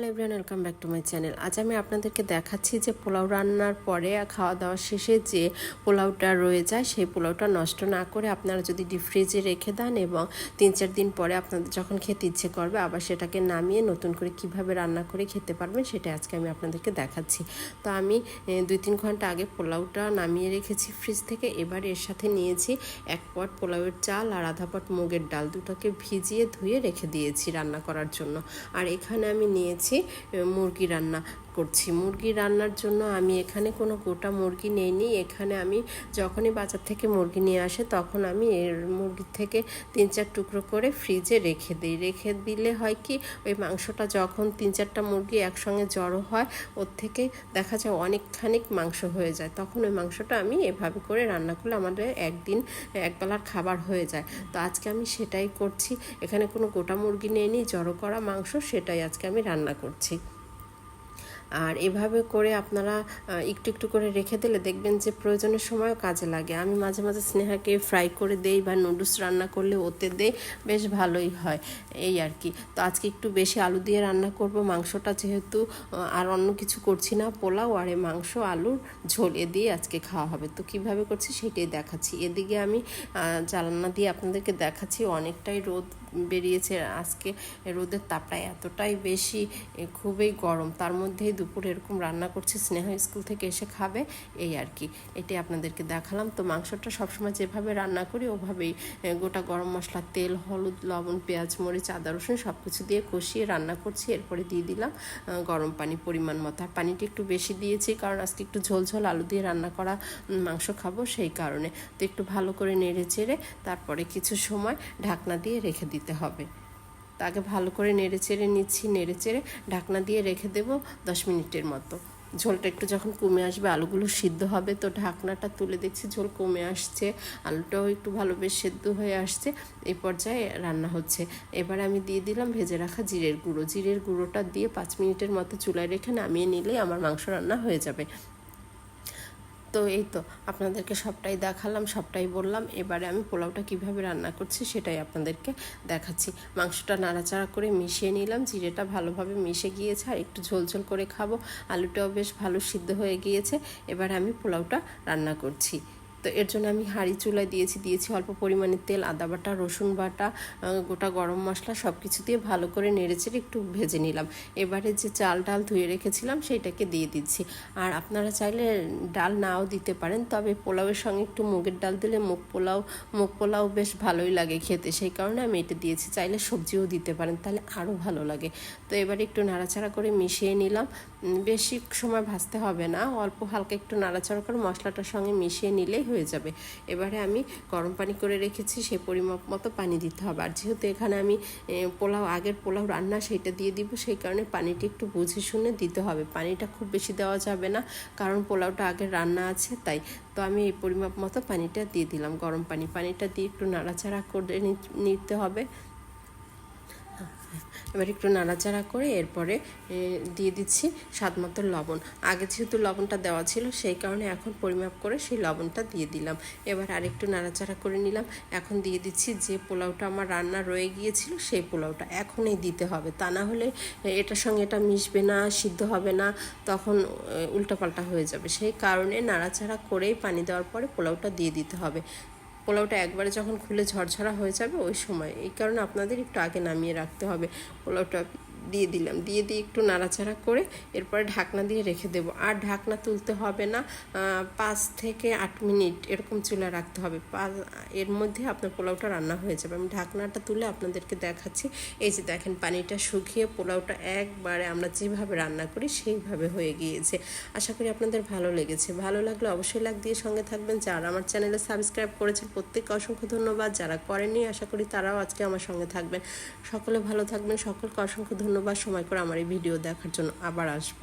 Hello everyone, welcome back to my channel. আজ আমি আপনাদেরকে দেখাচ্ছি যে পোলাও রান্নার পরে খাওয়া দাওয়া শেষে যে পোলাওটা রয়ে যায়, সেই পোলাওটা নষ্ট না করে আপনারা যদি ডিপ ফ্রিজে রেখে দেন এবং তিন চার দিন পরে আপনাদের যখন খেতে ইচ্ছে করবে, আবার সেটাকে নামিয়ে নতুন করে কীভাবে রান্না করে খেতে পারবেন, সেটা আজকে আমি আপনাদেরকে দেখাচ্ছি। তো আমি দুই তিন ঘণ্টা আগে পোলাওটা নামিয়ে রেখেছি ফ্রিজ থেকে। এবার এর সাথে নিয়েছি এক পট পোলাওয়ের চাল আর আধা পট মুগের ডাল, দুটোকে ভিজিয়ে ধুয়ে রেখে দিয়েছি রান্না করার জন্য। আর এখানে আমি নিয়েছি এ, মুরগি রান্না। করছি। মুরগি রান্নার জন্য আমি এখানে কোনো গোটা মুরগি নেইনি। এখানে আমি যখনই বাজার থেকে মুরগি নিয়ে আসে তখন আমি এর মুরগির থেকে তিন চার টুকরো করে ফ্রিজে রেখে দিই। রেখে দিলে হয় কি, ওই মাংসটা যখন তিন চারটা মুরগি একসঙ্গে জড়ো হয়, ওর থেকে দেখা যায় অনেকখানিক মাংস হয়ে যায়। তখন ওই মাংসটা আমি এভাবে করে রান্না করলে আমাদের একদিন একবেলার খাবার হয়ে যায়। তো আজকে আমি সেটাই করছি। এখানে কোনো গোটা মুরগি নিয়ে জড়ো করা মাংস, সেটাই আজকে আমি রান্না করছি। আর এভাবে করে আপনারা একটু একটু করে রেখে দিলে দেখবেন যে প্রয়োজনের সময়ও কাজে লাগে। আমি মাঝে মাঝে স্নেহাকে ফ্রাই করে দেই বা নুডলস রান্না করলে ওতে দেই, বেশ ভালোই হয় এই আর কি। তো আজকে একটু বেশি আলু দিয়ে রান্না করব। মাংসটা যেহেতু আর অন্য কিছু করছি না, পোলাও আর মাংস, আলুর ঝোল এ দিয়ে আজকে খাওয়া হবে। তো কীভাবে করছি সেটাই দেখাচ্ছি। এদিকে আমি জ্বালানা দিয়ে আপনাদেরকে দেখাচ্ছি। অনেকটাই রোদ বেরিয়েছে। আজকে রোদের তাপটা এতটাই বেশি খুবই গরম। তার মধ্যেই দুপুরে এরকম রান্না করছে, স্নেহ স্কুল থেকে এসে খাবে, এই আর কি। এটাই আপনাদেরকে দেখালাম। তো মাংসটা সবসময় যেভাবে রান্না করি, ওভাবেই গোটা গরম মশলা, তেল, হলুদ, লবণ, পেঁয়াজ, মরিচ, আদা, রসুন সব কিছু দিয়ে কষিয়ে রান্না করছি। এরপরে দিয়ে দিলাম গরম পানি পরিমাণ মতো। আর পানিটা একটু বেশি দিয়েছি, কারণ আজকে একটু ঝোল ঝোল আলু দিয়ে রান্না করা মাংস খাব সেই কারণে। তো একটু ভালো করে নেড়ে চেড়ে, তারপরে কিছু সময় ঢাকনা দিয়ে রেখে দিতে হবে। তাকে ভালো করে নেড়ে চেড়ে নিচ্ছি, নেড়ে চেড়ে ঢাকনা দিয়ে রেখে দেবো দশ মিনিটের মতো। ঝোলটা একটু যখন কমে আসবে, আলুগুলো সিদ্ধ হবে, তো ঢাকনাটা তুলে দেখছি ঝোল কমে আসছে, আলুটাও একটু ভালো বেশ সেদ্ধ হয়ে আসছে এই পর্যায়ে রান্না হচ্ছে। এবার আমি দিয়ে দিলাম ভেজে রাখা জিরের গুঁড়ো। জিরের গুঁড়োটা দিয়ে পাঁচ মিনিটের মতো চুলায় রেখে নামিয়ে নিলেই আমার মাংস রান্না হয়ে যাবে। তো এই তো আপনাদেরকে সবটাই দেখালাম, সবটাই বললাম। এবারে আমি পোলাওটা কীভাবে রান্না করছি সেটাই আপনাদেরকে দেখাচ্ছি। মাংসটা নাড়াচাড়া করে মিশিয়ে নিলাম, জিরেটা ভালোভাবে মিশে গিয়েছে, আর একটু ঝোল ঝোল করে খাব। আলুটাও বেশ ভালো সিদ্ধ হয়ে গিয়েছে। এবার আমি পোলাওটা রান্না করছি। তো এর জন্য আমি হাঁড়ি চুলায় দিয়েছি দিয়েছি অল্প পরিমাণে তেল, আদা বাটা, রসুন বাটা গোটা গরম মশলা সব কিছু দিয়ে ভালো করে নেড়েচেড়ে একটু ভেজে নিলাম। এবারে যে চাল ডাল ধুয়ে রেখেছিলাম সেইটাকে দিয়ে দিচ্ছি। আর আপনারা চাইলে ডাল নাও দিতে পারেন, তবে পোলাওয়ের সঙ্গে একটু মুগের ডাল দিলে মুগ পোলাও মুগ পোলাও বেশ ভালোই লাগে খেতে। সেই কারণে আমি এটা দিয়েছি, চাইলে সবজিও দিতে পারেন, তাহলে আরও ভালো লাগে। তো এবারে একটু নাড়াচাড়া করে মিশিয়ে নিলাম। বেশি সময় ভাজতে হবে না, অল্প হালকা একটু নাড়াচাড়া করে মশলাটার সঙ্গে মিশিয়ে নিলেই হয়ে যাবে। এবারে আমি গরম পানি করে রেখেছি সেই পরিমাপ মতো পানি দিতে হবে। আর যেহেতু এখানে আমি পোলাও, আগের পোলাও রান্না সেটা দিয়ে দিব, সেই কারণে পানিটি একটু বুঝে শুনে দিতে হবে। পানিটা খুব বেশি দেওয়া যাবে না, কারণ পোলাওটা আগের রান্না আছে, তাই। তো আমি এই পরিমাপ মতো পানিটা দিয়ে দিলাম গরম পানি। পানিটা দিয়ে একটু নাড়াচাড়া করে নিতে হবে। এবার একটু নাড়াচাড়া করে এরপরে দিয়ে দিচ্ছি স্বাদ মতো লবণ। আগে যেহেতু লবণটা দেওয়া ছিল, সেই কারণে এখন পরিমাপ করে সেই লবণটা দিয়ে দিলাম। এবার আরেকটু নাড়াচাড়া করে নিলাম। এখন দিয়ে দিচ্ছি যে পোলাওটা আমার রান্না রয়ে গিয়েছিল, সেই পোলাওটা এখনই দিতে হবে। তা না হলে এটার সঙ্গে এটা মিশবে না, সিদ্ধ হবে না, তখন উল্টাপাল্টা হয়ে যাবে। সেই কারণে নাড়াচাড়া করেই পানি দেওয়ার পরে পোলাওটা দিয়ে দিতে হবে। পোলাওটা একবারে যখন খুলে ঝরঝরা হয়ে যাবে ওই সময়। এই কারণে আপনাদের একটু আগে নামিয়ে রাখতে হবে। পোলাওটা দিয়ে দিলাম। দিয়ে দিয়ে একটু নাড়াচাড়া করে এরপরে ঢাকনা দিয়ে রেখে দেব। আর ঢাকনা তুলতে হবে না পাঁচ থেকে আট মিনিট এরকম চুলা রাখতে হবে। পা- এর মধ্যে আপনার পোলাওটা রান্না হয়ে যাবে। আমি ঢাকনাটা তুলে আপনাদেরকে দেখাচ্ছি। এই যে দেখেন, পানিটা শুকিয়ে পোলাওটা একবারে আমরা যেভাবে রান্না করি সেইভাবে হয়ে গিয়েছে। আশা করি আপনাদের ভালো লেগেছে। ভালো লাগলে অবশ্যই লাগ দিয়ে সঙ্গে থাকবেন। যারা আমার চ্যানেলে সাবস্ক্রাইব করেছেন, প্রত্যেককে অসংখ্য ধন্যবাদ। যারা করেননি, আশা করি তারাও আজকে আমার সঙ্গে থাকবেন। সকলে ভালো থাকবেন। সকলকে অসংখ্য ধন্যবাদ সময় করে আমার এই ভিডিও দেখার জন্য আবার আসব।